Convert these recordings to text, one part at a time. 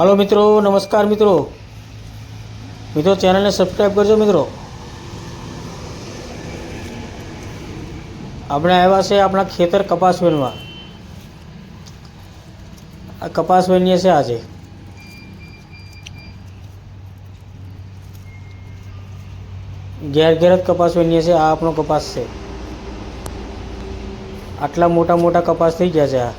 Hello મિત્રો, નમસ્કાર મિત્રો. મિત્રો, ચેનલને સબસ્ક્રાઈબ કરજો મિત્રો. આપણે આવ્યા છે આપણા ખેતર કપાસ વેણવા આ કપાસ વેણીએ છે આજે. ઘેર ઘેર જ કપાસ વેણીએ છે આ આપણો કપાસ છે. આટલા મોટા મોટા કપાસ થઈ ગયા છે આ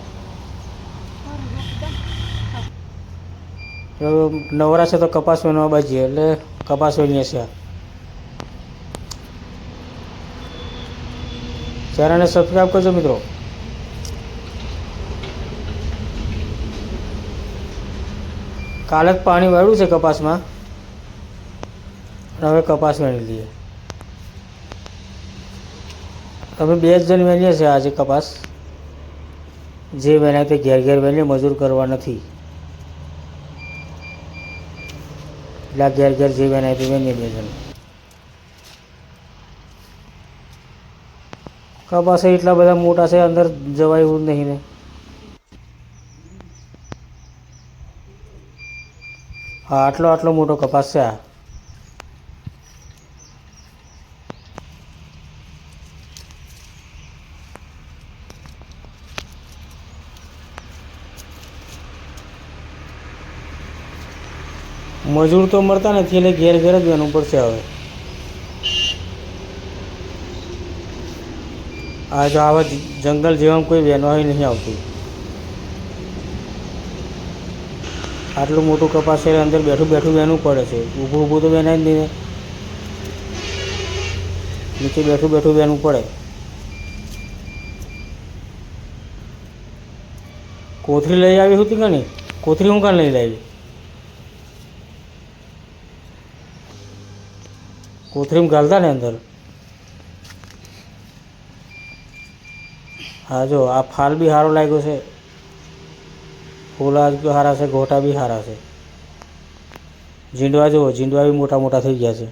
તો નવરા છે તો કપાસ વીણવા બાજીએ એટલે કપાસ વીણીએ છીએ. ચેનલને સબસ્ક્રાઈબ કરજો મિત્રો. કાલે જ પાણી વાળ્યું છે કપાસમાં. હવે કપાસ વેણી લઈએ. અમે બે જ જણ વેણીએ છીએ આજે કપાસ. જે વેણાય તે ઘેર ઘેર વેણીએ મજૂર કરવા નથી. એટલે ઘેર ઘેર જીવન આપી વેંગી વેણીએ બે જણ કપાસ એટલા બધા મોટા છે, અંદર જવાય એવું નહીં ને. હા, આટલો આટલો મોટો કપાસ છે આ. મજૂર તો મળતા નથી એટલે ઘેર ઘેર જ વેણવું પડશે હવે. આ જો આવા જંગલ જેવામાં કોઈ વેણવા નહીં આવતું. આટલું મોટું કપાસ છે અંદર બેઠું બેઠું વહેનું પડે છે. ઊભું ઊભું તો વેનાય જ નહીં નીચે બેઠું બેઠું વહેનું પડે. કોથળી લઈ આવી હતી કે નહીં? કોથળી હું કાં લઈ લાવી? કોથળીમાં ગાલતા ને અંદર. હા, જો, આ ફાલ બી સારો લાગ્યો છે. ફૂલા બી સારા છે, ગોટા બી સારા છે. જીંડવા જુઓ, ઝીંડવા બી મોટા મોટા થઈ ગયા છે.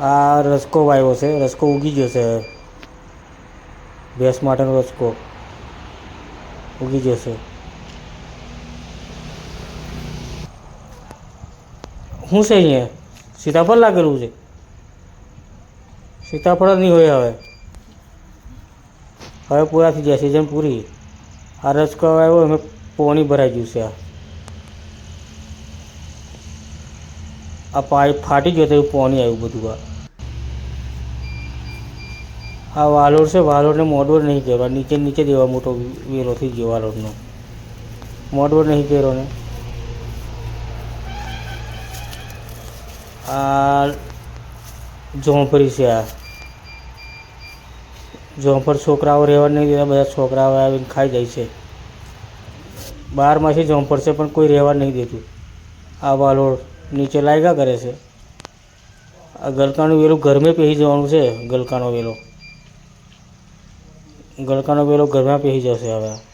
આ રસકો વાવ્યો છે, રસકો ઉગી ગયો છે. ભેંસ માટેનો રસકો. ઉગી ગયો છે. શું છે અહીંયા? સીતાફળ લાગેલું છે? સીતાફળ જ નહીં હોય હવે. હવે પૂરા થઈ ગયા સિઝન પૂરી. આ રસકો આવ્યો અમે પોણી ભરાઈ ગયું છે આ. આ પાઇપ ફાટી ગયો તો એવું પોણી આવ્યું બધું આ. આ વાલોડ છે, વાલોડને મોડવડ નહીં કર્યો આ નીચે નીચે દેવા મોટો વેલો થઈ ગયો વાલોડનો. મોડવડ નહીં કર્યો ને આ ઝોંપરી છે આ. ઝોંપર છોકરાઓ રહેવા નહીં દેતા, બધા છોકરાઓ આવીને ખાઈ જાય છે. બારમાંથી ઝોંપર છે, પણ કોઈ રહેવા નહીં દેતું. આ વાલોડ નીચે લાગ્યા કરે છે. આ ગલકાનું વેલું ઘરમાં પહેરી જવાનું છે, ગલકાનો વેલો. ગલકાનો વેલો ઘરમાં પહેરી જશે હવે.